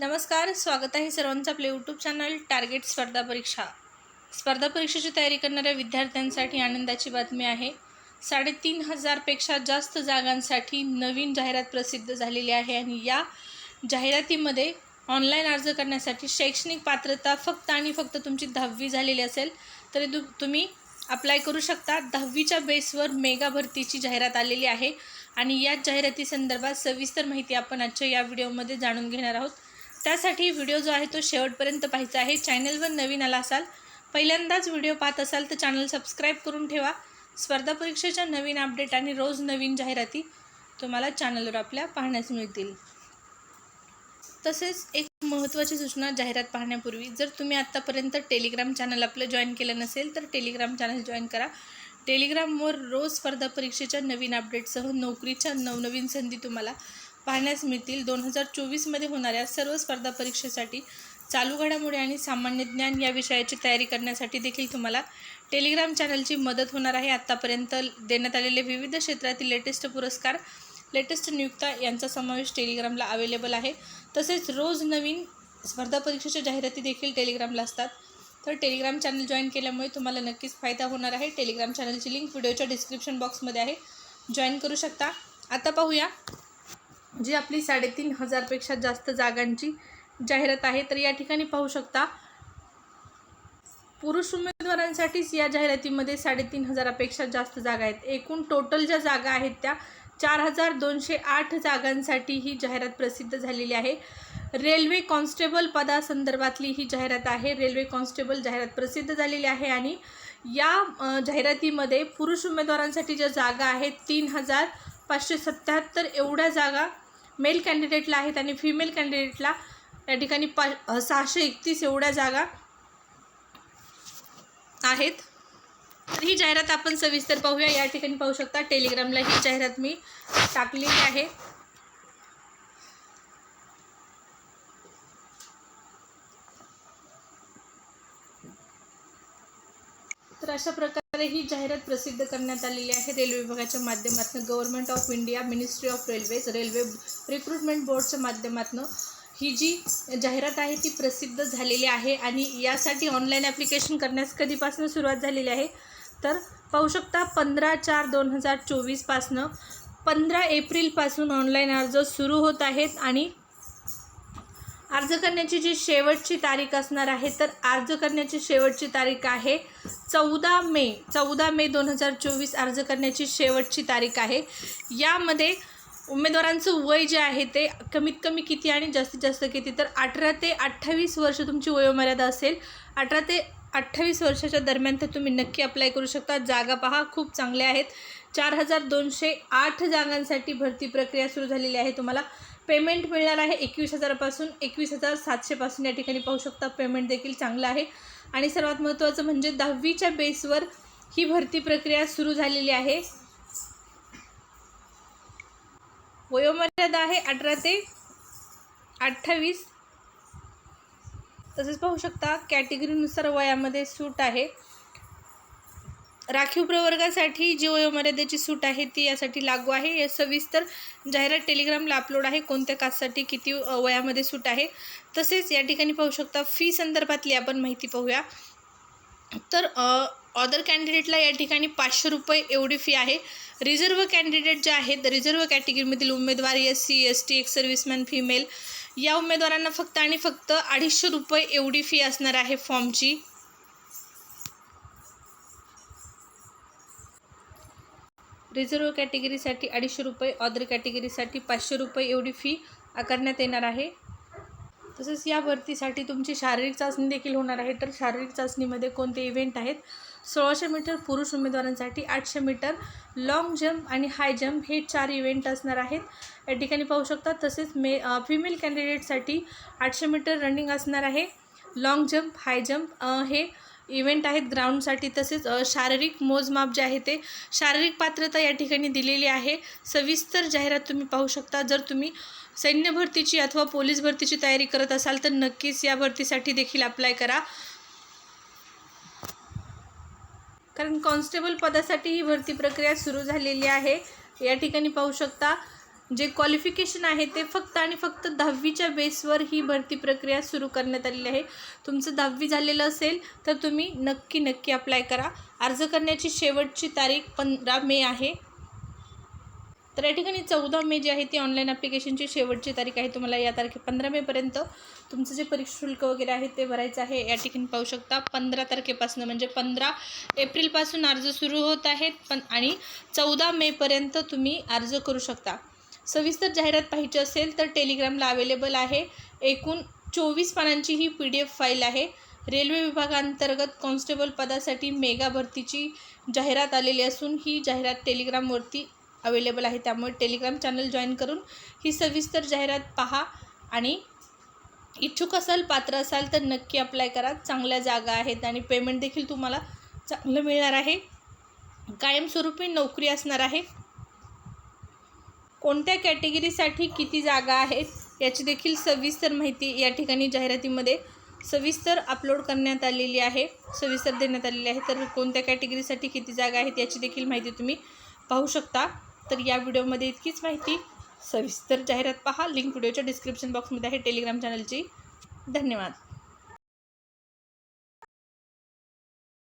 नमस्कार स्वागत आहे सर्वांचं आपले यूट्यूब चॅनल टार्गेट स्पर्धा परीक्षा. स्पर्धा परीक्षेची तयारी करणाऱ्या विद्यार्थ्यांसाठी आनंदाची बातमी आहे. साडेतीन हजारपेक्षा जास्त जागांसाठी नवीन जाहिरात प्रसिद्ध झालेली आहे आणि या जाहिरातीमध्ये ऑनलाईन अर्ज करण्यासाठी शैक्षणिक पात्रता फक्त आणि फक्त तुमची दहावी झालेली असेल तरी तु तुम्ही अप्लाय करू शकता. दहावीच्या बेसवर मेगा भरतीची जाहिरात आलेली आहे आणि या जाहिराती संदर्भात सविस्तर माहिती आपण आजच्या या व्हिडिओमध्ये जाणून घेणार आहोत. त्यासाठी व्हिडिओ जो आहे तो शेवटपर्यंत पाहायचा आहे. चॅनलवर नवीन आला असाल पहिल्यांदाच व्हिडिओ पाहत असाल तर चॅनल सबस्क्राईब करून ठेवा. स्पर्धा परीक्षेच्या नवीन अपडेट आणि रोज नवीन जाहिराती तुम्हाला चॅनलवर आपल्या पाहण्यास मिळतील. तसेच एक महत्त्वाची सूचना जाहिरात पाहण्यापूर्वी जर तुम्ही आत्तापर्यंत टेलिग्राम चॅनल आपलं जॉईन केलं नसेल तर टेलिग्राम चॅनल जॉईन करा. टेलिग्रामवर रोज स्पर्धा परीक्षेच्या नवीन अपडेटसह नोकरीच्या नवनवीन संधी तुम्हाला पाहण्यास मिळतील. दोन हजार चोवीसमध्ये होणाऱ्या सर्व स्पर्धा परीक्षेसाठी चालू घडामोडी आणि सामान्य ज्ञान या विषयाची तयारी करण्यासाठी देखील तुम्हाला टेलिग्राम चॅनलची मदत होणार आहे. आत्तापर्यंत देण्यात आलेले विविध क्षेत्रातील लेटेस्ट पुरस्कार लेटेस्ट नियुक्ता यांचा समावेश टेलिग्रामला अवेलेबल आहे. तसेच रोज नवीन स्पर्धा परीक्षेच्या जाहिराती देखील टेलिग्रामला असतात. तर टेलिग्राम चॅनल जॉईन केल्यामुळे तुम्हाला नक्कीच फायदा होणार आहे. टेलिग्राम चॅनलची लिंक व्हिडिओच्या डिस्क्रिप्शन बॉक्समध्ये आहे. जॉईन करू शकता. आता पाहूया जी आपली साडेतीन हजारपेक्षा जास्त जागांची जाहिरात आहे तर या ठिकाणी पाहू शकता. पुरुष उमेदवारांसाठीच या जाहिरातीमध्ये साडेतीन हजारापेक्षा जास्त जागा आहेत. एकूण टोटल ज्या जागा आहेत त्या चार हजार दोनशे आठ जागांसाठी ही जाहिरात प्रसिद्ध झालेली आहे. रेल्वे कॉन्स्टेबल पदासंदर्भातली ही जाहिरात आहे. रेल्वे कॉन्स्टेबल जाहिरात प्रसिद्ध झालेली आहे आणि या जाहिरातीमध्ये पुरुष उमेदवारांसाठी ज्या जागा आहेत तीन हजार पाचशे सत्याहत्तर एवढ्या जागा मेल कॅन्डिडेटला आहेत आणि फिमेल कॅन्डिडेटला या ठिकाणी पा सहाशे एकतीस एवढ्या जागा आहेत. तर ही जाहिरात आपण सविस्तर पाहूया. या ठिकाणी पाहू शकता टेलिग्रामला ही जाहिरात मी टाकलेली आहे. तर अशा प्रकारे ही जाहिरात प्रसिद्ध करण्यात आलेली आहे. रेल्वे विभागाच्या माध्यमातून government of India ministry of railways railway recruitment बोर्डच्या माध्यमातून ही जी जाहिरात आहे ती प्रसिद्ध झालेली आहे आणि यासाठी ऑनलाईन ॲप्लिकेशन करण्यास कधीपासून सुरुवात झालेली आहे? तर पाहू शकता पंधरा चार दोन हजार चोवीसपासनं पंधरा एप्रिलपासून ऑनलाईन अर्ज सुरू होत आहेत आणि अर्ज करण्याची जी शेवटची तारीख असणार आहे तर अर्ज करण्याची शेवटची तारीख आहे चौदा मे चौदा मे दोन हजार चोवीस अर्ज करण्याची शेवटची तारीख आहे. यामध्ये उमेदवारांचं वय जे आहे ते कमीत कमी किती आणि जास्तीत जास्त किती? तर अठरा ते अठ्ठावीस वर्ष तुमची वयोमर्यादा असेल. अठरा ते अठ्ठावीस वर्षाच्या दरम्यान तर तुम्ही नक्की अप्लाय करू शकता. जागा पहा खूप चांगल्या आहेत. चार हजार दोनशे आठ जागांसाठी भरती प्रक्रिया सुरू झालेली आहे तुम्हाला. पेमेंट मिळणार आहे एकवीस हजारापासून एकवीस हजार सातशेपासून या ठिकाणी पाहू शकता. पेमेंट देखील चांगलं आहे. आणि सर्वात महत्त्वाचं म्हणजे दहावीच्या बेसवर ही भरती प्रक्रिया सुरू झालेली आहे. वयोमर्यादा आहे अठरा ते अठ्ठावीस. तसेच पाहू शकता कॅटेगरीनुसार वयामध्ये सूट आहे. राखीव प्रवर्गासाठी जी वयोमर्यादेची सूट आहे ती यासाठी लागू आहे. या सविस्तर जाहिरात टेलिग्रामला अपलोड आहे. कोणत्या कास्टसाठी किती वयामध्ये सूट आहे? तसेच या ठिकाणी पाहू शकता फी संदर्भातली आपण माहिती पाहूया. तर ऑदर कॅन्डिडेटला या ठिकाणी पाचशे रुपये एवढी फी आहे. रिझर्व्ह कॅन्डिडेट जे आहेत रिझर्व्ह कॅटेगरीमधील उमेदवार S C S T ex serviceman female या उमेदवारांना फक्त आणि फक्त अडीचशे रुपये एवढी फी असणार आहे फॉर्मची रिझर्व्ह कॅटेगरीसाठी अडीचशे रुपये ऑदर कॅटेगरीसाठी पाचशे रुपये एवढी फी आकारण्यात येणार आहे. तसेच या भरतीसाठी तुमची शारीरिक चाचणी देखील होणार आहे. तर शारीरिक चाचणीमध्ये कोणते इव्हेंट आहेत? सोळाशे मीटर पुरुष उमेदवारांसाठी आठशे मीटर लाँग जम्प आणि हाय जम्प हे चार इव्हेंट असणार आहेत. या ठिकाणी पाहू शकता तसेच मे फिमेल कॅन्डिडेटसाठी आठशे मीटर रनिंग असणार आहे. लाँग जम्प हाय जम्प हे इव्हेंट आहेत ग्राउंडसाठी. तसेच शारीरिक मोजमाप जे आहे ते शारीरिक पात्रता या ठिकाणी दिलेली आहे. सविस्तर जाहिरात तुम्ही पाहू शकता. जर तुम्ही सैन्य भरतीची अथवा पोलीस भरतीची तयारी करत असाल तर नक्कीच या भरतीसाठी देखील अप्लाय करा. कारण कॉन्स्टेबल पदासाठी ही भरती प्रक्रिया सुरू झालेली आहे. या ठिकाणी पाहू शकता जे क्वालिफिकेशन आहे ते फक्त आणि फक्त दहावीच्या बेसवर ही भरती प्रक्रिया सुरू करण्यात आलेली आहे. तुमचं दहावी झालेलं असेल तर तुम्ही नक्की नक्की अप्लाय करा. अर्ज करण्याची शेवटची तारीख पंधरा मे आहे. तर या ठिकाणी चौदा मे जी आहे ती ऑनलाईन ॲप्लिकेशनची शेवटची तारीख आहे. तुम्हाला या तारखे पंधरा मेपर्यंत तुमचं जे परीक्षा शुल्क वगैरे आहे ते भरायचं आहे. या ठिकाणी पाहू शकता पंधरा तारखेपासून म्हणजे पंधरा एप्रिलपासून अर्ज सुरू होत आहेत. पण आणि चौदा मेपर्यंत तुम्ही अर्ज करू शकता. सविस्तर जाहिरात पाहिजे असेल तर टेलिग्रामला अवेलेबल आहे. एकूण चोवीस पानांची ही पी डी एफ फाईल आहे. रेल्वे विभागांतर्गत कॉन्स्टेबल पदासाठी मेगा भरतीची जाहिरात आलेली असून ही जाहिरात टेलिग्रामवरती अवेलेबल आहे. त्यामुळे टेलिग्राम चॅनल जॉईन करून ही सविस्तर जाहिरात पहा आणि इच्छुक असाल पात्र असाल तर नक्की अप्लाय करा. चांगल्या जागा आहेत आणि पेमेंट देखील तुम्हाला चांगलं मिळणार आहे. कायमस्वरूपी नोकरी असणार आहे. कोणत्या कॅटेगरीसाठी किती जागा आहेत याची देखील सविस्तर माहिती या ठिकाणी जाहिरातीमध्ये सविस्तर अपलोड करण्यात आलेली आहे सविस्तर देण्यात आलेली आहे. तर कोणत्या कॅटेगरीसाठी किती जागा आहेत याची देखील माहिती तुम्ही पाहू शकता. तर या व्हिडिओमध्ये इतकीच माहिती. सविस्तर जाहिरात पहा. लिंक व्हिडिओच्या डिस्क्रिप्शन बॉक्समध्ये आहे. टेलिग्राम चॅनलची. धन्यवाद.